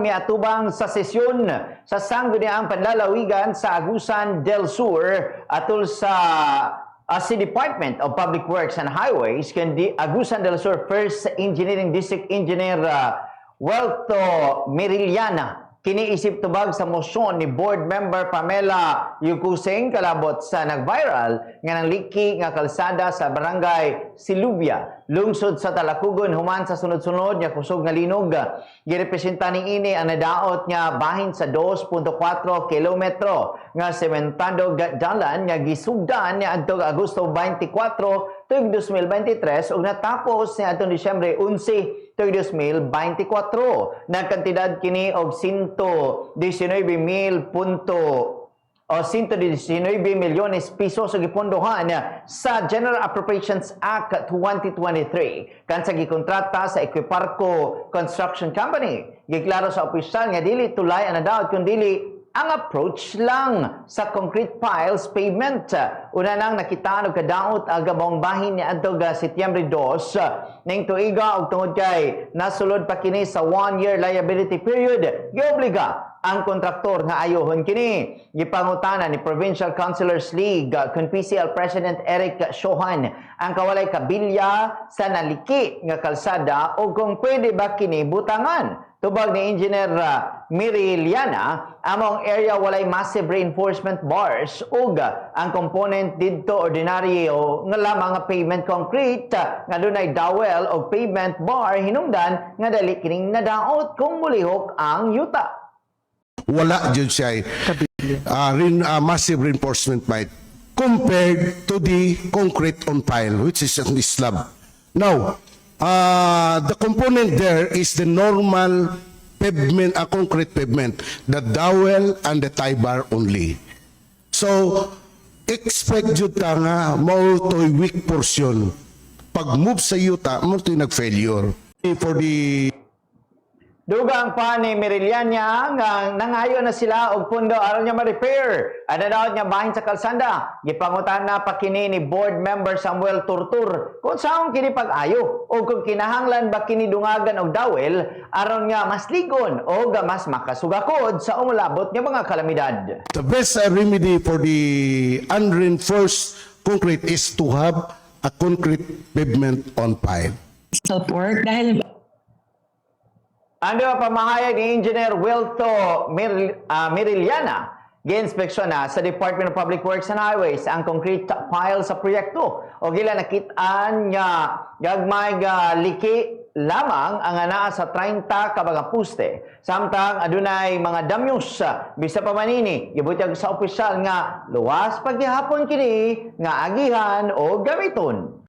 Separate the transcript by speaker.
Speaker 1: May atubang sa sesyon sa sangguniang panlalawigan sa Agusan del Sur atol sa uh, si Department of Public Works and Highways kundi Agusan del Sur First Engineering District Engineer uh, Welto Meriliana kiniisip tubag sa motion ni board member Pamela Yukuseng kalabot sa nag-viral nga nang liki nga kalsada sa barangay Silubya lungsod sa Talakugon human sa sunod-sunod nga kusog nga linog. Girepresenta ni ini ang nadaot nga bahin sa 2.4 kilometro nga sementado dalan nga gisugdan ni adtong Agosto 24 tuig 2023 ug natapos ni adtong Disyembre 11 tuig 2024 na kantidad kini og 119 mil punto o 119 milyones pisos ang gipondohan sa General Appropriations Act 2023 kan sa gikontrata sa Equiparco Construction Company. Giklaro sa opisyal nga dili tulay ang nadaot kun dili ang approach lang sa concrete piles pavement. Una nang nakita og kadaot ang gabong bahin ni adtong ah, Setyembre 2 ning tuiga og tungod kay nasulod pa kini sa one year liability period. Giobliga ang kontraktor nga ayohon kini. Gipangutana ni Provincial Councilors League kun PCL President Eric Shohan ang kawalay kabilya sa naliki nga kalsada o kung pwede ba kini butangan. Tubag ni Engineer uh, Miri Liana, among area walay massive reinforcement bars ug uh, ang component didto ordinaryo nga lamang nga pavement concrete uh, nga dunay dowel o pavement bar hinungdan nga dali kining nadaot kung mulihok ang yuta.
Speaker 2: Wala dyan siya uh, rin, uh, massive reinforcement might compared to the concrete on pile which is on the slab. Now, uh, the component there is the normal pavement, a concrete pavement, the dowel and the tie bar only. So, expect jud ta nga mao to'y weak portion. Pag move sa yuta, mo to'y nag-failure. For the
Speaker 1: Dugang pa ni Miriliana nga nangayo na sila og pundo aron niya ma-repair. Ano daw niya bahin sa kalsada. Gipangutan na pa kini ni board member Samuel Turtur kung saan kini pag-ayo o kung kinahanglan ba kini dungagan og dawel aron nga mas ligon o ga mas makasugakod sa umulabot nga mga kalamidad.
Speaker 2: The best remedy for the unreinforced concrete is to have a concrete pavement on pile.
Speaker 3: self work dahil
Speaker 1: Ano pamahayag ni Engineer Wilto Mir, ah, Miriliana? Gi-inspeksyon na sa Department of Public Works and Highways ang concrete pile sa proyekto. O gila nakitaan nga gagmay nga liki lamang ang anaa sa 30 ka mga puste. Samtang adunay mga damyos bisa pa manini gibutyag sa opisyal nga luwas paghihapon kini nga agihan o gamiton.